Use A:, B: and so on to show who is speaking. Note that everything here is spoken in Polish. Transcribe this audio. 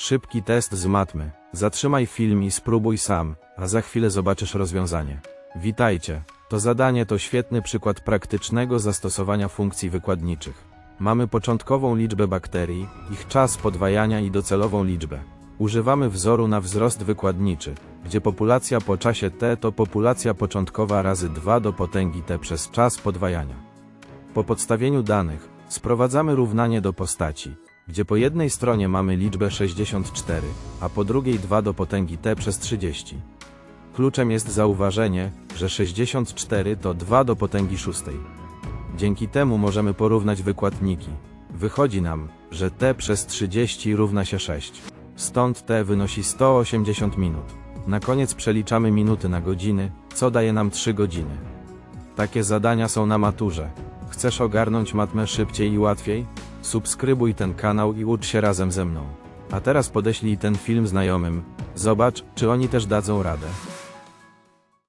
A: Szybki test z matmy. Zatrzymaj film i spróbuj sam, a za chwilę zobaczysz rozwiązanie. Witajcie. To zadanie to świetny przykład praktycznego zastosowania funkcji wykładniczych. Mamy początkową liczbę bakterii, ich czas podwajania i docelową liczbę. Używamy wzoru na wzrost wykładniczy, gdzie populacja po czasie t to populacja początkowa razy 2 do potęgi t przez czas podwajania. Po podstawieniu danych, sprowadzamy równanie do postaci, gdzie po jednej stronie mamy liczbę 64, a po drugiej 2 do potęgi t przez 30. Kluczem jest zauważenie, że 64 to 2 do potęgi szóstej. Dzięki temu możemy porównać wykładniki. Wychodzi nam, że t przez 30 równa się 6. Stąd t wynosi 180 minut. Na koniec przeliczamy minuty na godziny, co daje nam 3 godziny. Takie zadania są na maturze. Chcesz ogarnąć matmę szybciej i łatwiej? Subskrybuj ten kanał i ucz się razem ze mną. A teraz podeślij ten film znajomym. Zobacz, czy oni też dadzą radę.